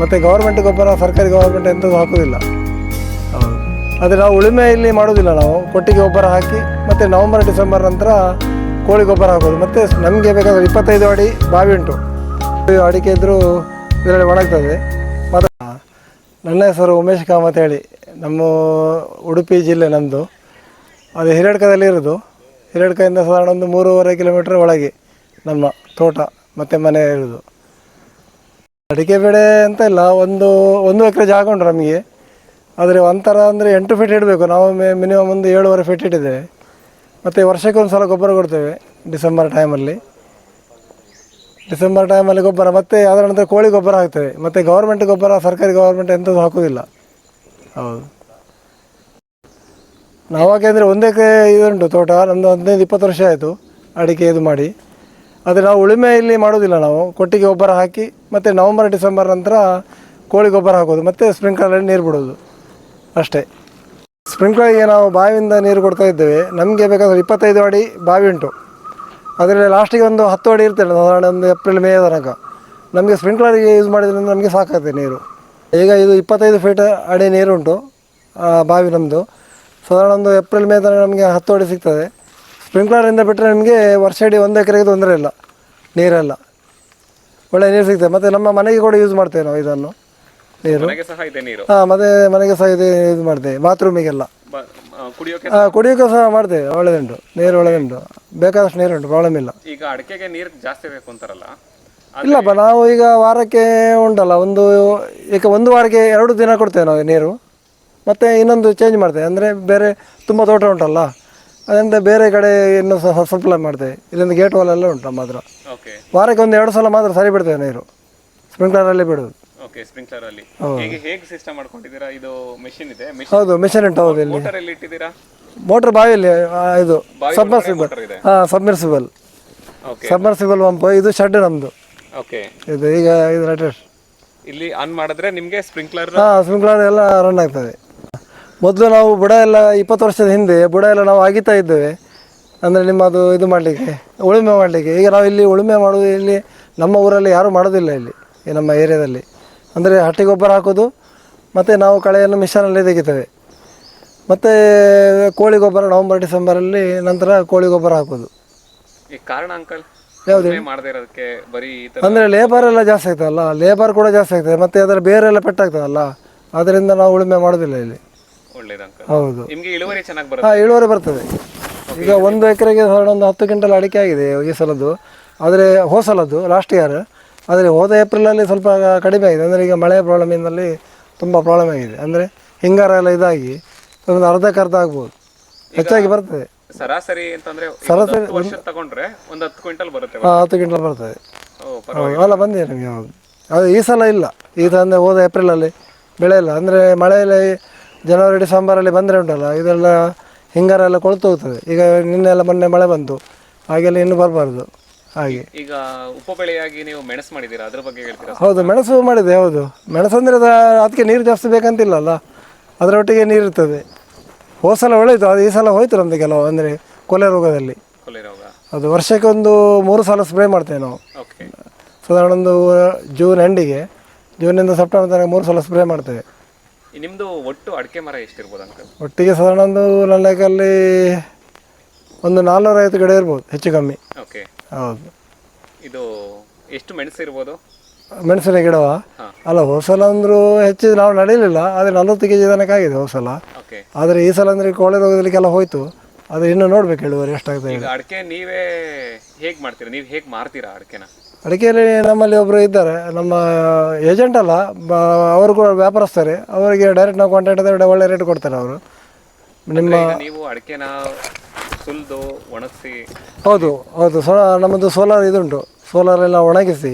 ಮತ್ತು ಗೌರ್ಮೆಂಟ್ ಗೊಬ್ಬರ, ಸರ್ಕಾರಿ ಗೌರ್ಮೆಂಟ್ ಎಂಥದ್ದು ಹಾಕೋದಿಲ್ಲ. ಆದರೆ ನಾವು ಉಳುಮೆ ಇಲ್ಲಿ ಮಾಡೋದಿಲ್ಲ ನಾವು. ಕೊಟ್ಟಿಗೆ ಗೊಬ್ಬರ ಹಾಕಿ ಮತ್ತು ನವಂಬರ್, ಡಿಸೆಂಬರ್ ನಂತರ ಕೋಳಿ ಗೊಬ್ಬರ ಹಾಕೋದು. ಮತ್ತು ನಮಗೆ ಬೇಕಾದ್ರೆ ಇಪ್ಪತ್ತೈದು ಅಡಿ ಬಾವಿ ಉಂಟು. ಅಡಿಕೆ ಇದ್ದರೂ ಇದರಲ್ಲಿ ಒಣಗ್ತದೆ. ಮತ್ತು ನನ್ನ ಹೆಸರು ಉಮೇಶ್ ಕಾಮತ್ ಹೇಳಿ. ನಮ್ಮ ಉಡುಪಿ ಜಿಲ್ಲೆ ನಮ್ಮದು ಅದು ಹಿರೇಡ್ಕದಲ್ಲಿ ಇರೋದು. ಹಿರೇಡ್ಕದಿಂದ ಸಾಧಾರಣ ಒಂದು ಮೂರುವರೆ ಕಿಲೋಮೀಟ್ರ್ ಒಳಗೆ ನಮ್ಮ ತೋಟ, ಮತ್ತು ಮನೆ ಇರೋದು. ಅಡಿಕೆ ಬೆಳೆ ಅಂತ ಇಲ್ಲ, ಒಂದು ಒಂದು ಎಕರೆ ಜಾಗ ಉಂಟು ನಮಗೆ. ಆದರೆ ಒಂಥರ ಅಂದರೆ ಎಂಟು ಫೀಟ್ ಇಡಬೇಕು. ನಾವು ಮಿನಿಮಮ್ ಒಂದು ಏಳುವರೆ ಫೀಟ್ ಇಟ್ಟಿದ್ದೇವೆ. ಮತ್ತು ವರ್ಷಕ್ಕೆ ಒಂದು ಸಲ ಗೊಬ್ಬರ ಕೊಡ್ತೇವೆ ಡಿಸೆಂಬರ್ ಟೈಮಲ್ಲಿ ಡಿಸೆಂಬರ್ ಟೈಮಲ್ಲಿ ಗೊಬ್ಬರ, ಮತ್ತು ಅದರ ನಂತರ ಕೋಳಿ ಗೊಬ್ಬರ ಹಾಕ್ತೇವೆ. ಮತ್ತು ಗೌರ್ಮೆಂಟ್ ಗೊಬ್ಬರ, ಸರ್ಕಾರಿ ಗೌರ್ಮೆಂಟ್ ಎಂಥದ್ದು ಹಾಕೋದಿಲ್ಲ. ಹೌದು. ನಾವಾಗೆ ಅಂದರೆ ಒಂದು ಎಕರೆ ಇದುಂಟು ತೋಟ ನಮ್ಮದು ಹದಿನೈದು, ಇಪ್ಪತ್ತು ವರ್ಷ ಆಯಿತು ಅಡಿಕೆ ಇದು ಮಾಡಿ. ಆದರೆ ನಾವು ಉಳುಮೆಯಲ್ಲಿ ಮಾಡೋದಿಲ್ಲ ನಾವು. ಕೊಟ್ಟಿಗೆ ಗೊಬ್ಬರ ಹಾಕಿ ಮತ್ತು ನವಂಬರ್, ಡಿಸೆಂಬರ್ ನಂತರ ಕೋಳಿ ಗೊಬ್ಬರ ಹಾಕೋದು, ಮತ್ತು ಸ್ಪ್ರಿಂಕ್ಲರಲ್ಲಿ ನೀರು ಬಿಡೋದು ಅಷ್ಟೇ. ಸ್ಪ್ರಿಂಕ್ಲರ್ಗೆ ನಾವು ಬಾವಿಯಿಂದ ನೀರು ಕೊಡ್ತಾ ಇದ್ದೇವೆ. ನಮಗೆ ಬೇಕಾದ್ರೆ ಇಪ್ಪತ್ತೈದು ಅಡಿ ಬಾವಿ ಉಂಟು. ಅದರಲ್ಲಿ ಲಾಸ್ಟಿಗೆ ಒಂದು ಹತ್ತು ಅಡಿ ಇರ್ತೇನೆ ಸಾಧಾರಣ ಒಂದು ಏಪ್ರಿಲ್, ಮೇ ತನಕ. ನಮಗೆ ಸ್ಪ್ರಿಂಕ್ಲರಿಗೆ ಯೂಸ್ ಮಾಡಿದ್ರಿಂದ ನಮಗೆ ಸಾಕಾಗುತ್ತೆ ನೀರು. ಈಗ ಇದು ಇಪ್ಪತ್ತೈದು ಫೀಟ್ ಅಡಿ ನೀರುಂಟು ಬಾವಿ ನಮ್ಮದು ಸಾಧಾರಣ ಒಂದು ಏಪ್ರಿಲ್, ಮೇ ತನಕ ನಮಗೆ ಹತ್ತು ಅಡಿ ಸಿಗ್ತದೆ. ಸ್ಪ್ರಿಂಕ್ಲರಿಂದ ಬಿಟ್ಟರೆ ನಿಮಗೆ ವರ್ಷ ಇಡೀ ಒಂದು ಎಕರೆಗೆ ತೊಂದರೆ ಇಲ್ಲ. ನೀರೆಲ್ಲ. ಒಳ್ಳೆ ನೀರು ಸಿಗ್ತದೆ. ಮತ್ತು ನಮ್ಮ ಮನೆಗೆ ಕೂಡ ಯೂಸ್ ಮಾಡ್ತೇವೆ ನಾವು ಇದನ್ನು. ನೀರು. ಹಾಂ ಮತ್ತೆ ಮನೆಗೆ ಸಹ ಇದು ಯೂಸ್ ಮಾಡ್ತೇವೆ. ಬಾತ್ರೂಮಿಗೆಲ್ಲ. ಕುಡಿಯೋಕೆ ಹಾಂ ಕುಡಿಯೋಕೆ ಸಹ ಮಾಡ್ತೇವೆ. ಒಳ್ಳೆದುಂಟು. ನೀರು ಒಳ್ಳೆದುಂಟು. ಬೇಕಾದಷ್ಟು ನೀರುಂಟು. ಪ್ರಾಬ್ಲಮ್ ಇಲ್ಲ. ಈಗ ಅಡಿಕೆಗೆ ನೀರು ಜಾಸ್ತಿ ಬೇಕು ಅಂತಾರಲ್ಲ ಇಲ್ಲಪ್ಪ ನಾವು ಈಗ ವಾರಕ್ಕೆ ಉಂಟಲ್ಲ ಒಂದು ಈಗ ಒಂದು ವಾರಕ್ಕೆ ಎರಡು ದಿನ ಕೊಡ್ತೇವೆ ನಾವು ನೀರು. ಮತ್ತು ಇನ್ನೊಂದು ಚೇಂಜ್ ಮಾಡ್ತೇವೆ. ಅಂದರೆ ಬೇರೆ ತುಂಬ ತೋಟ ಉಂಟಲ್ಲ. ಅದರಿಂದ ಬೇರೆ ಕಡೆ ಇನ್ನೂ ಸಪ್ಲೈ ಮಾಡ್ತೇವೆ ಇಲ್ಲಿಂದ ಗೇಟ್ ವಾಲ್ ಎಲ್ಲ ಉಂಟು ನಮ್ಮ ಹತ್ರ. ಓಕೆ ವಾರಕ್ಕೆ ಒಂದು ಎರಡು ಸಲ ಮಾತ್ರ ಸರಿ ಬಿಡ್ತೇವೆ ನೀರು. ಸ್ಪ್ರಿಂಕ್ಲರಲ್ಲಿ ಬಿಡೋದು. ಓಕೆ ಸ್ಪ್ರಿಂಕ್ಲರ್ ಅಲ್ಲಿ. ಹೇಗೆ ಹೇಗೆ ಸಿಸ್ಟಮ್ ಮಾಡ್ಕೊಂಡಿದ್ದೀರಾ? ಇದು ಮೆಷಿನ್ ಇದೆ ಹೌದು ಮಿಷನ್ ಉಂಟು ಹೌದು ಇಲ್ಲಿ. ಮೋಟರ್ ಎಲ್ಲಿ ಇಟ್ಟಿದ್ದೀರಾ? ಮೋಟ್ರ್ ಬಾವಿಯಲ್ಲಿ ಆ, ಇದು ಸಬ್ಮರ್ಸಿಬಲ್ ಇದೆ. ಹಾಂ ಸಬ್ಮರ್ಸಿಬಲ್ ಓಕೆ ಸಬ್ಮರ್ಸಿಬಲ್ ಪಂಪ್ ಇದು ಶೆಡ್ ನಮ್ಮದು ಓಕೆ ಇದು ಈಗ ಇದು ಲೇಟೆಸ್ಟ್ ಇಲ್ಲಿ ಆನ್ ಮಾಡಿದ್ರೆ ನಿಮಗೆ ಸ್ಪ್ರಿಂಕ್ಲರ್ ಹಾಂ ಸ್ಪ್ರಿಂಕ್ಲರ್ ಎಲ್ಲ ರನ್ ಆಗ್ತದೆ. ಮೊದಲು ನಾವು ಬುಡ ಎಲ್ಲ ಇಪ್ಪತ್ತು ವರ್ಷದ ಹಿಂದೆ ಬುಡ ಎಲ್ಲ ನಾವು ಆಗಿತಾ ಇದ್ದೇವೆ. ಅಂದರೆ ನಿಮ್ಮದು ಇದು ಮಾಡಲಿಕ್ಕೆ ಉಳುಮೆ ಮಾಡಲಿಕ್ಕೆ. ಈಗ ನಾವು ಇಲ್ಲಿ ಉಳುಮೆ ಮಾಡೋದು ಇಲ್ಲಿ ನಮ್ಮ ಊರಲ್ಲಿ ಯಾರೂ ಮಾಡೋದಿಲ್ಲ ಇಲ್ಲಿ ಈ ನಮ್ಮ ಏರಿಯಾದಲ್ಲಿ. ಅಂದರೆ ಹಟ್ಟಿ ಗೊಬ್ಬರ ಹಾಕೋದು ಮತ್ತು ನಾವು ಕಳೆಯನ್ನು ಮಿಷನಲ್ಲಿ ತೆಗಿತೇವೆ. ಮತ್ತು ಕೋಳಿ ಗೊಬ್ಬರ ನವಂಬರ್ ಡಿಸೆಂಬರಲ್ಲಿ ನಂತರ ಕೋಳಿ ಗೊಬ್ಬರ ಹಾಕೋದು. ಈ ಕಾರಣ ಅಂಕಲ್ ಯಾವುದು ಅಂದರೆ ಲೇಬರ್ ಎಲ್ಲ ಜಾಸ್ತಿ ಆಗ್ತದಲ್ಲ ಲೇಬರ್ ಕೂಡ ಜಾಸ್ತಿ ಆಗ್ತದೆ ಮತ್ತು ಅದರ ಬೇರೆಲ್ಲ ಪೆಟ್ಟಾಗ್ತದಲ್ಲ ಅದರಿಂದ ನಾವು ಉಳುಮೆ ಮಾಡೋದಿಲ್ಲ ಇಲ್ಲಿ. ಹೌದು. ನಿಮ್ಗೆ ಇಳುವರಿ ಚೆನ್ನಾಗಿ ಬರುತ್ತೆ. ಹಾಂ ಇಳುವರಿ ಬರ್ತದೆ. ಈಗ ಒಂದು ಎಕರೆಗೆ ಒಂದು ಹತ್ತು ಕ್ವಿಂಟಲ್ ಅಡಿಕೆ ಆಗಿದೆ ಈ ಸಲದ್ದು. ಆದರೆ ಹೋಸಲದ್ದು ಲಾಸ್ಟ್ ಇಯರ್ ಆದರೆ ಹೋದ ಏಪ್ರಿಲಲ್ಲಿ ಸ್ವಲ್ಪ ಕಡಿಮೆ ಆಗಿದೆ. ಅಂದರೆ ಈಗ ಮಳೆ ಪ್ರಾಬ್ಲಮಿಂದಲ್ಲಿ ತುಂಬ ಪ್ರಾಬ್ಲಮ್ ಆಗಿದೆ. ಅಂದರೆ ಹಿಂಗಾರ ಎಲ್ಲ ಇದಾಗಿ ಒಂದು ಅರ್ಧಕ್ಕೆ ಅರ್ಧ ಆಗ್ಬೋದು. ಹೆಚ್ಚಾಗಿ ಬರ್ತದೆ. ಸರಾಸರಿ ಅಂತಂದ್ರೆ ಸರಾಸರಿ ವರ್ಷ ತಗೊಂಡ್ರೆ ಒಂದು ಹತ್ತು ಕ್ವಿಂಟಲ್ ಬರುತ್ತೆ ಹಾಂ ಹತ್ತು ಕ್ವಿಂಟಲ್ ಬರ್ತದೆ. ಅಲ್ಲ ಬಂದಿದೆ ನಮಗೆ ಹೌದು ಅದು ಈ ಸಲ ಇಲ್ಲ. ಈ ತಂದೆ ಹೋದ ಏಪ್ರಿಲಲ್ಲಿ ಬೆಳೆ ಇಲ್ಲ. ಅಂದರೆ ಮಳೆಯಲ್ಲಿ ಜನವರಿ ಡಿಸೆಂಬರಲ್ಲಿ ಬಂದರೆ ಉಂಟಲ್ಲ ಇದೆಲ್ಲ ಹಿಂಗಾರ ಎಲ್ಲ ಕೊಳ್ತು ಹೋಗ್ತದೆ. ಈಗ ನಿನ್ನೆಲ್ಲ ಮೊನ್ನೆ ಮಳೆ ಬಂತು ಹಾಗೆಲ್ಲ ಇನ್ನೂ ಬರಬಾರ್ದು. ಹಾಗೆ. ಈಗ ಉಪಬೆಳೆಯಾಗಿ ನೀವು ಮೆಣಸು ಮಾಡಿದ್ದೀರಾ? ಅದ್ರ ಬಗ್ಗೆ ಹೇಳ್ತೀರಾ? ಹೌದು ಮೆಣಸು ಮಾಡಿದೆ ಹೌದು. ಮೆಣಸು ಅಂದರೆ ಅದಕ್ಕೆ ನೀರು ಜಾಸ್ತಿ ಬೇಕಂತಿಲ್ಲಲ್ಲ ಅದರೊಟ್ಟಿಗೆ ನೀರು ಇರ್ತದೆ. ಹೋದ ಸಲ ಒಳ್ಳೆಯಿತು ಅದು ಈ ಸಲ ಹೋಯ್ತು ನಮ್ಮದು ಕೆಲವು ಅಂದರೆ ಕೊಲೆ ರೋಗದಲ್ಲಿ. ಕೊಲೆ ರೋಗ. ಅದು ವರ್ಷಕ್ಕೆ ಒಂದು ಮೂರು ಸಲ ಸ್ಪ್ರೇ ಮಾಡ್ತೇವೆ ನಾವು. ಓಕೆ. ಸಾಧಾರಣ ಒಂದು ಜೂನ್ ಎಂಡಿಗೆ ಜೂನಿಂದ ಸೆಪ್ಟೆಂಬರ್ ತನಕ ಮೂರು ಸಲ ಸ್ಪ್ರೇ ಮಾಡ್ತೇವೆ. ನಿಮ್ದು ಒಟ್ಟು ಅಡಿಕೆ ಮರ ಎಷ್ಟಿರ್ಬೋದು ಅಂಕಲ್? ಒಟ್ಟಿಗೆ ಸಾಧಾರಣ ಒಂದು ನನ್ನ ಲೆಕ್ಕಲ್ಲಿ ಒಂದು ನಾನ್ನೂರೈವತ್ತು ಗಿಡ ಇರ್ಬೋದು ಹೆಚ್ಚು ಕಮ್ಮಿ. ಓಕೆ. ಹೌದು. ಇದು ಎಷ್ಟು ಮೆಣಸು ಇರ್ಬೋದು? ಮೆಣಸಿನ ಗಿಡವ? ಅಲ್ಲ ಹೋಸಲ ಅಂದ್ರು ಹೆಚ್ಚು ನಾವು ನಡೀಲಿಲ್ಲ ಆದರೆ ನಲವತ್ತು ಕೆ ಜಿ ತನಕ ಆಗಿದೆ ಹೋಸಲ. ಓಕೆ. ಆದರೆ ಈ ಸಲ ಅಂದರೆ ಕೋಳೆ ರೋಗದಲ್ಲಿಗೆಲ್ಲ ಹೋಯ್ತು ಅದು ಇನ್ನೂ ನೋಡ್ಬೇಕು ಇಳುವರಿ ಎಷ್ಟಾಗ್ತದೆ ಈಗ ಅಡಿಕೆ ನೀವೇ ಹೇಗೆ ಮಾಡ್ತೀರಾ? ನೀವು ಹೇಗೆ ಮಾರ್ತೀರಾ ಅಡಿಕೆನ? ಅಡಿಕೆಯಲ್ಲಿ ನಮ್ಮಲ್ಲಿ ಒಬ್ಬರು ಇದ್ದಾರೆ ನಮ್ಮ ಏಜೆಂಟ್ ಅಲ್ಲ ಅವರು ಕೂಡ ವ್ಯಾಪಾರಸ್ತಾರೆ ಅವರಿಗೆ ಡೈರೆಕ್ಟ್ ನಾವು ಕಾಂಟ್ಯಾಕ್ಟ್ ಆದರೆ ಒಳ್ಳೆ ರೇಟ್ ಕೊಡ್ತಾರೆ ಅವರು. ನಿಮ್ಮ ನೀವು ಅಡಿಕೆನ ಸುಲ್ದು ಒಣಗಿಸಿ ಹೌದು ಹೌದು ಸೊ ನಮ್ಮದು ಸೋಲಾರ್ ಇದುಂಟು ಸೋಲಾರ್ ಎಲ್ಲ ಒಣಗಿಸಿ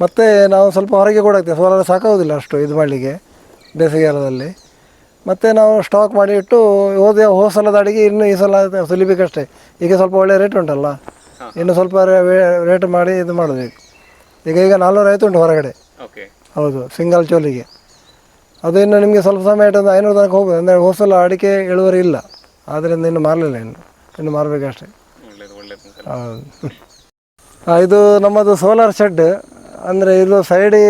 ಮತ್ತು ನಾವು ಸ್ವಲ್ಪ ಹೊರಗೆ ಕೂಡ ಹಾಕ್ತೇವೆ ಸೋಲಾರ್ ಸಾಕಾಗೋದಿಲ್ಲ ಅಷ್ಟು ಇದು ಮಾಡಲಿಕ್ಕೆ ಬೇಸಿಗೆಗಾಲದಲ್ಲಿ. ಮತ್ತು ನಾವು ಸ್ಟಾಕ್ ಮಾಡಿ ಇಟ್ಟು ಹೋದ ಹೋದ ಸಲದ ಅಡಿಗೆ ಇನ್ನು ಈ ಸಲ ಸುಲಿಬೇಕಷ್ಟೇ ಈಗ ಸ್ವಲ್ಪ ಒಳ್ಳೆ ರೇಟ್ ಉಂಟಲ್ಲ. ಇನ್ನು ಸ್ವಲ್ಪ ರೇಟ್ ಮಾಡಿ ಇದು ಮಾಡಬೇಕು. ಈಗ ಈಗ ನಾಲ್ನೂರೈವತ್ತು ಉಂಟು ಹೊರಗಡೆ. ಓಕೆ. ಹೌದು ಸಿಂಗಲ್ ಚೋಲಿಗೆ. ಅದು ಇನ್ನು ನಿಮಗೆ ಸ್ವಲ್ಪ ಸಮಯ ಒಂದು ಐನೂರು ತನಕ ಹೋಗ್ಬೋದು. ಅಂದರೆ ಹೋದ ಸಲ ಅಡಿಕೆ ಇಳುವರಿ ಇಲ್ಲ. ಆದ್ದರಿಂದ ಇನ್ನು ಮಾರಲಿಲ್ಲ ಇನ್ನು. ಇನ್ನು ಮಾರಬೇಕಷ್ಟೇ. ಹೌದು. ಇದು ನಮ್ಮದು ಸೋಲಾರ್ ಶೆಡ್ ಅಂದರೆ ಇದು ಸೈಡಿ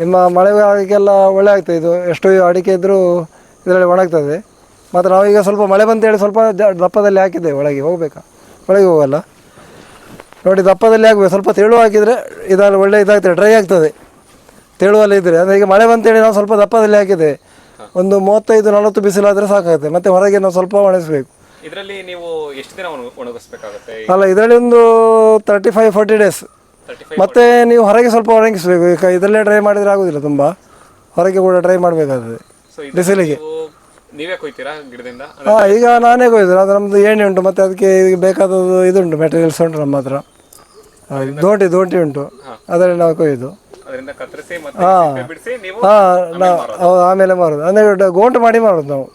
ನಿಮ್ಮ ಮಳೆಗಾಲಕ್ಕೆಲ್ಲ ಒಳ್ಳೆ ಆಗ್ತದೆ. ಇದು ಎಷ್ಟು ಅಡಿಕೆ ಇದ್ದರೂ ಇದರಲ್ಲಿ ಒಣಗ್ತದೆ. ಮತ್ತು ನಾವೀಗ ಸ್ವಲ್ಪ ಮಳೆ ಬಂತೇಳಿ ಸ್ವಲ್ಪ ದಪ್ಪದಲ್ಲಿ ಹಾಕಿದ್ದೇವೆ ಒಳಗೆ. ಹೋಗಬೇಕಾ? ಒಳಗೆ ಹೋಗಲ್ಲ? ನೋಡಿ ದಪ್ಪದಲ್ಲಿ ಆಗಬೇಕು. ಸ್ವಲ್ಪ ತೆಳು ಹಾಕಿದರೆ ಇದರಲ್ಲಿ ಒಳ್ಳೆ ಇದಾಗ್ತದೆ ಡ್ರೈ ಆಗ್ತದೆ. ತೆಳುವಲ್ಲಿ ಇದ್ದರೆ ಅಂದರೆ ಈಗ ಮಳೆ ಬಂತೇಳಿ ನಾವು ಸ್ವಲ್ಪ ದಪ್ಪದಲ್ಲಿ ಹಾಕಿದೆ ಒಂದು ಮೂವತ್ತೈದು ನಲವತ್ತು ಬಿಸಿಲಾದರೆ ಸಾಕಾಗುತ್ತೆ. ಮತ್ತು ಹೊರಗೆ ನಾವು ಸ್ವಲ್ಪ ಒಣಗಿಸ್ಬೇಕು. ಇದರಲ್ಲಿ ನೀವು ಎಷ್ಟು ದಿನ ಒಣ- ಒಣಗಿಸ್ಬೇಕಾಗುತ್ತೆ? ಅಲ್ಲ ಇದರಲ್ಲಿ ಒಂದು ತರ್ಟಿ ಫೈವ್ ಫೋರ್ಟಿ ಡೇಸ್ ಮತ್ತೆ ನೀವು ಹೊರಗೆ ಸ್ವಲ್ಪ ಒಣಗಿಸ್ಬೇಕು. ಈಗ ಇದರಲ್ಲೇ ಡ್ರೈ ಮಾಡಿದರೆ ಆಗೋದಿಲ್ಲ ತುಂಬ. ಹೊರಗೆ ಕೂಡ ಡ್ರೈ ಮಾಡಬೇಕಾಗ್ತದೆ. ಬಿಸಿಲಿಗೆ. ನೀವು ಕೊಯ್ತೀರಾ ಗಿಡದಿಂದ? ಹಾಂ ಈಗ ನಾನೇ ಕೊಯ್ದು. ಅದು ನಮ್ಮದು ಏಣಿ ಉಂಟು. ಮತ್ತು ಅದಕ್ಕೆ ಈಗ ಬೇಕಾದದ್ದು ಇದುಂಟು ಮೆಟೀರಿಯಲ್ಸ್ ಉಂಟು ನಮ್ಮ ಹತ್ರ. ದೋಟಿ ದೋಟಿ ಉಂಟು. ಅದರಲ್ಲಿ ನಾವು ಕೊಯ್ದು. ಆಮೇಲೆ ಮಾರೋದು. ಅಂದ್ರೆ ಗೋಟು ಮಾಡಿ ಮಾಡೋದು ನಾವು.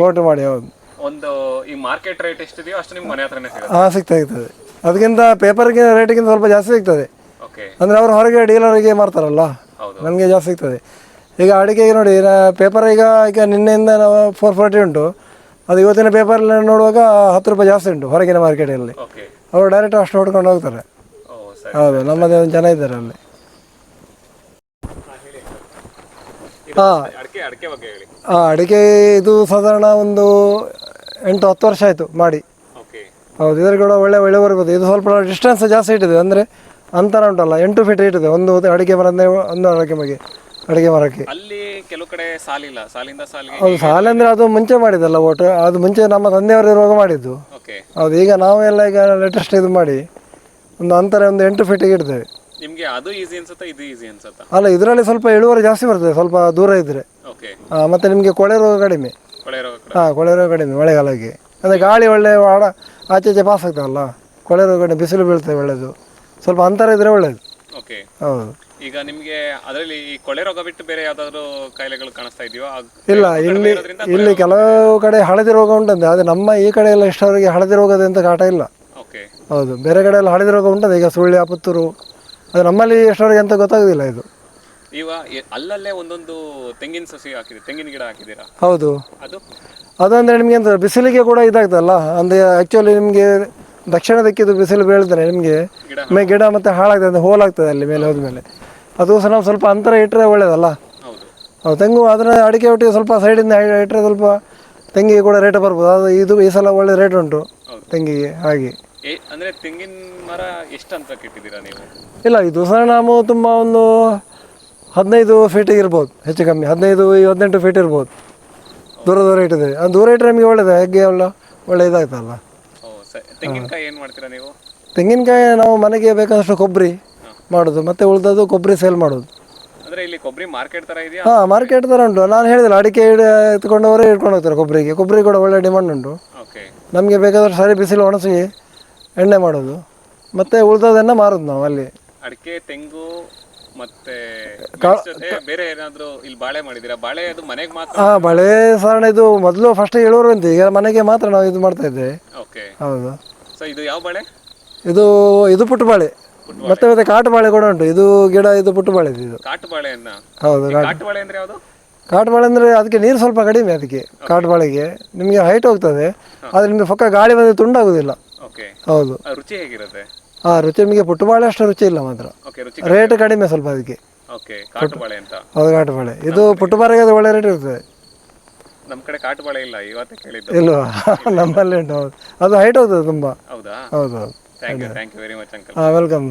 ಗೋಟ್ ಮಾಡಿ. ಹೌದು. ಒಂದು ಈ ಮಾರ್ಕೆಟ್ ರೇಟ್ ಎಷ್ಟಿದೆಯೋ ಅಷ್ಟು ನಿಮ್ಮ ಮನೆ ಹತ್ರನೇ ಸಿಗುತ್ತೆ. ಹಾಂ ಸಿಗ್ತಾ ಇರ್ತದೆ. ಅದಕ್ಕಿಂತ ಪೇಪರ್ಗೆ ರೇಟಿಗಿಂತ ಸ್ವಲ್ಪ ಜಾಸ್ತಿ ಸಿಗ್ತದೆ. ಅಂದರೆ ಅವರು ಹೊರಗೆ ಡೀಲರಿಗೆ ಮಾರ್ತಾರಲ್ಲ? ನಮಗೆ ಜಾಸ್ತಿ ಸಿಗ್ತದೆ. ಈಗ ಅಡಿಕೆಗೆ ನೋಡಿ ಪೇಪರ್ ಈಗ ಈಗ ನಿನ್ನೆಯಿಂದ ನಾವು ಫೋರ್ ಫಾರ್ಟಿ ಉಂಟು. ಅದು ಇವತ್ತಿನ ಪೇಪರ್ ನೋಡುವಾಗ ಹತ್ತು ರೂಪಾಯಿ ಜಾಸ್ತಿ ಉಂಟು ಹೊರಗಿನ ಮಾರ್ಕೆಟಲ್ಲಿ ಅವರು ಡೈರೆಕ್ಟ್ ಅಷ್ಟು ಹೊಡ್ಕೊಂಡು ಹೋಗ್ತಾರೆ. ಹೌದು ನಮ್ಮದೇ ಒಂದು ಜನ ಇದ್ದಾರೆ ಅಲ್ಲಿ. ಹಾಂ ಅಡಿಕೆ ಬಗ್ಗೆ ಹಾಂ ಇದು ಸಾಧಾರಣ ಒಂದು ಎಂಟು ಹತ್ತು ವರ್ಷ ಆಯಿತು ಮಾಡಿ. ಹೌದು ಇದ್ರ ಕೂಡ ಒಳ್ಳೆ ಒಳ್ಳೆ ಬರ್ಬೋದು ಇದು ಸ್ವಲ್ಪ ಡಿಸ್ಟೆನ್ಸ್ ಜಾಸ್ತಿ ಇಟ್ಟಿದೆ. ಅಂದರೆ ಅಂತರ ಉಂಟಲ್ಲ ಎಂಟು ಫೀಟ್ ಇಟ್ಟಿದೆ. ಒಂದು ಅಡಿಕೆ ಮರದ ಒಂದು ಅಡಿಕೆ ಮಗೆ ಅಡಿಕೆ ಮರಕ್ಕೆ. ಅಲ್ಲಿ ಕೆಲವು ಕಡೆ ಸಾಲಿಲ್ಲ. ಸಾಲಿಂದ ಸಾಲಿಗೆ ಹೌದು ಸಾಲ ಅಂದರೆ ಅದು ಮುಂಚೆ ಮಾಡಿದಲ್ಲ ಓಟ್ ಅದು ಮುಂಚೆ ನಮ್ಮ ತಂದೆಯವರು ಇರುವಾಗ ಮಾಡಿದ್ದು. ಹೌದು ಈಗ ನಾವೆಲ್ಲ ಈಗ ಲೇಟೆಸ್ಟ್ ಇದು ಮಾಡಿ. ಒಂದು ಅಂತರ ಒಂದು ಎಂಟು ಫೀಟಿಗೆ ಇಡ್ತೇವೆ. ನಿಮ್ಗೆ ಅದು ಈಸಿ ಅನ್ಸುತ್ತಾ ಇದು ಈಸಿ ಅನ್ಸುತ್ತಾ? ಅಲ್ಲ ಇದರಲ್ಲಿ ಸ್ವಲ್ಪ ಇಳುವರಿ ಜಾಸ್ತಿ ಬರ್ತದೆ ಸ್ವಲ್ಪ ದೂರ ಇದ್ದರೆ ಓಕೆ ಮತ್ತೆ ನಿಮಗೆ ಕೊಳೆ ರೋಗ ಕಡಿಮೆ. ಕೊಳೆ ರೋಗ ಕಡೆ ಹಾಂ ಕೊಳೆ ರೋಗ ಕಡಿಮೆ ಮಳೆಗಾಲಕ್ಕೆ. ಅಂದರೆ ಗಾಳಿ ಒಳ್ಳೆ ಆಡ ಆಚೆ ಈಚೆ ಪಾಸ್ ಆಗ್ತಾವಲ್ಲ ಕೊಳೆ ರೋಗ ಕಡಿಮೆ ಬಿಸಿಲು ಬೀಳ್ತದೆ ಒಳ್ಳೇದು ಸ್ವಲ್ಪ ಅಂತರ ಇದ್ದರೆ ಒಳ್ಳೇದು. ಓಕೆ ಹೌದು. ಈಗ ನಿಮಗೆ ಅದರಲ್ಲಿ ಈ ಕೊಳೆ ರೋಗ ಬಿಟ್ಟು ಬೇರೆ ಯಾವ್ದಾದ್ರು ಕಾಯಿಲೆಗಳು ಕಾಣಿಸ್ತಾ ಇದೆಯೋ? ಇಲ್ಲ ಇಲ್ಲಿ ಇಲ್ಲಿ ಕೆಲವು ಕಡೆ ಹಳದಿ ರೋಗ ಉಂಟಂತೆ ಆದರೆ ನಮ್ಮ ಈ ಕಡೆ ಎಲ್ಲ ಇಷ್ಟವರೆಗೆ ಹಳದಿ ರೋಗದ ಎಂತ ಕಾಟ ಇಲ್ಲ. ಹೌದು ಬೇರೆ ಕಡೆ ಎಲ್ಲ ಹಳದಿ ರೋಗ ಉಂಟದೆ ಈಗ ಸುಳ್ಳಿ ಪುತ್ತೂರು ಅದು ನಮ್ಮಲ್ಲಿ ಎಷ್ಟವರೆಗೆ ಅಂತ ಗೊತ್ತಾಗೋದಿಲ್ಲ ಇದು. ಈಗ ಎ- ಅಲ್ಲಲ್ಲೇ ಒಂದೊಂದು ತೆಂಗಿನ ಸಸಿ ಹಾಕಿದೆ ತೆಂಗಿನ ಗಿಡ ಹಾಕಿದ್ದೀರಾ? ಹೌದು. ಅದು? ಅದಂದರೆ ನಿಮಗೆ ಅಂತ ಬಿಸಿಲಿಗೆ ಕೂಡ ಇದಾಗ್ತದಲ್ಲ? ಅಂದರೆ ಆ್ಯಕ್ಚುಲಿ ನಿಮಗೆ ದಕ್ಷಿಣ ದಕ್ಕಿದ್ದು ಬಿಸಿಲು ಬೀಳ್ತಾರೆ ನಿಮಗೆ ಗಿಡ ಮತ್ತೆ ಗಿಡ ಮತ್ತು ಹಾಳಾಗ್ತದೆ ಅಂದರೆ ಹೋಲಾಗ್ತದೆ ಅಲ್ಲಿ ಮೇಲೆ ಹೋದ್ಮೇಲೆ ಅದು ಸಹ ನಾವು ಸ್ವಲ್ಪ ಅಂತರ ಇಟ್ಟರೆ ಒಳ್ಳೆಯದಲ್ಲ ಹೌದು. ಹೌದು ತೆಂಗು ಅದರ ಅಡಿಕೆ ಒಟ್ಟಿಗೆ ಸ್ವಲ್ಪ ಸೈಡಿಂದ ಇಟ್ಟರೆ ಸ್ವಲ್ಪ ತೆಂಗಿಗೆ ಕೂಡ ರೇಟ್ ಬರ್ಬೋದು. ಅದು ಇದು ಈ ಸಲ ಒಳ್ಳೆ ರೇಟ್ ಉಂಟು ತೆಂಗಿಗೆ ಹಾಗೆ. ಅಂದ್ರೆ ತೆಂಗಿನ ಮರ ಎಷ್ಟು ಅಂತ ಇಟ್ಟಿದ್ದೀರಾ ನೀವು? ಇಲ್ಲ ಇದು ಸಹ ನಾವು ತುಂಬ ಒಂದು ಹದಿನೈದು ಫೀಟ್ ಇರ್ಬೋದು ಹೆಚ್ಚು ಕಮ್ಮಿ. ಹದಿನೈದು ಹದಿನೆಂಟು ಫೀಟ್ ಇರ್ಬೋದು. ದೂರ ದೂರ ಇಟ್ಟಿದೆ ಅದು ದೂರ ಇಟ್ಟರೆ ನಮಗೆ ಒಳ್ಳೇದು ಹೆಗ್ಗೆ ಎಲ್ಲ ಒಳ್ಳೆ ಇದಾಯ್ತಲ್ಲ ಓ ಸರಿ. ತೆಂಗಿನಕಾಯಿ ಏನು ಮಾಡ್ತೀರಾ ನೀವು? ತೆಂಗಿನಕಾಯಿ ನಾವು ಮನೆಗೆ ಬೇಕಾದಷ್ಟು ಕೊಬ್ಬರಿ ಮಾಡೋದು ಮತ್ತೆ ಉಳಿದದ್ದು ಕೊಬ್ಬರಿ ಸೇಲ್ ಮಾಡೋದು. ಅಂದ್ರೆ ಇಲ್ಲಿ ಕೊಬ್ಬರಿ ಮಾರ್ಕೆಟ್ ತರ ಇದೆಯಾ? ಹಾಂ ಮಾರ್ಕೆಟ್ ಥರ ಉಂಟು. ನಾನು ಹೇಳಿದಲ್ಲ ಅಡಿಕೆ ಎತ್ಕೊಂಡವರೇ ಇಟ್ಕೊಂಡು ಹೋಗ್ತಾರೆ ಕೊಬ್ಬರಿಗೆ. ಕೊಬ್ಬರಿ ಕೂಡ ಒಳ್ಳೆ ಡಿಮಾಂಡ್ ಉಂಟು. ಓಕೆ ನಮಗೆ ಬೇಕಾದಷ್ಟು ಸರಿ ಬಿಸಿಲು ಒಣಸಿ ಎಣ್ಣೆ ಮಾಡೋದು. ಮತ್ತೆ ಉಳಿದದನ್ನು ಮಾರೋದು ನಾವು ಅಲ್ಲಿ. ಅಡಿಕೆ ತೆಂಗು ಮತ್ತೆ ಮೆಣಸ್ ಜೊತೆ ಬೇರೆ ಏನಾದ್ರು ಇಲ್ಲಿ ಬಾಳೆ ಮಾಡಿದೀರಾ ಬಾಳೆ ಅದು ಮನೆಗೆ ಮಾತ್ರ? ಹಾಂ ಬಳೆ ಸಾರಣ ಇದು ಮೊದಲು ಫಸ್ಟ್ ಹೇಳೋರು ಅಂತ ಈಗ ಮನೆಗೆ ಮಾತ್ರ ನಾವು ಇದು ಮಾಡ್ತಾ ಇದ್ದೇವೆ. ಓಕೆ. ಹೌದು. ಸೊ ಇದು ಯಾವ ಬಾಳೆ? ಇದು ಇದು ಪುಟ್ಟು ಬಾಳೆ ಮತ್ತೆ ಮತ್ತೆ ಕಾಟು ಬಾಳೆ ಕೂಡ ಉಂಟು. ಇದು ಗಿಡ ಇದು ಪುಟ್ಟು ಬಾಳೆ ಇದು. ಕಾಟು ಬಾಳೆಯನ್ನ? ಹೌದು ಈ ಕಾಟು. ಬಾಳೆ ಅಂದ್ರೆ ಯಾವುದು? ಕಾಟು ಬಾಳೆ ಅಂದರೆ ಅದಕ್ಕೆ ನೀರು ಸ್ವಲ್ಪ ಕಡಿಮೆ ಅದಕ್ಕೆ ಕಾಟು ಬಾಳೆಗೆ. ನಿಮಗೆ ಹೈಟ್ ಹೋಗ್ತದೆ. ಆದರೆ ನಿಮಗೆ ಪಕ್ಕ ಗಾಳಿ ಬಂದ್ರೆ ತುಂಡಾಗೋದಿಲ್ಲ. ಓಕೆ ಹೌದು. ರುಚಿ ಹೇಗಿರುತ್ತೆ? ಹಾ ರುಚಿ ನಿಮಗೆ ಪುಟ್ಟು ಬಾಳೆ ಅಷ್ಟು ರುಚಿ ಇಲ್ಲ ಮಾತ್ರ. ಓಕೆ ರುಚಿ ರೇಟ್ ಕಡಿಮೆ ಸ್ವಲ್ಪ ಅದಕ್ಕೆ. ಓಕೆ ಕಾಟು ಬಾಳೆ ಅಂತ. ಹೌದು ಕಾಟು ಬಾಳೆ ಇದು ಪುಟ್ಟು ಬಾಳೆಗೆ ಅದು ಒಳ್ಳೆ ರೇಟ್ ಇರುತ್ತೆ ನಮ್ಮ ಕಡೆ ಕಾಟು ಬಾಳೆ ಇಲ್ಲ ಇವತ್ತೇ ಕೇಳಿದ್ದು. ಇಲ್ವಾ? ನಮ್ಮಲ್ಲಿ ಉಂಟು ಹೌದು. ಅದು ಹೈಟ್ ಹೌದು ತುಂಬ. ಹೌದಾ? ಹೌದು ಹೌದು. Thank you thank you very much uncle ಹಾಂ ವೆಲ್ಕಮ್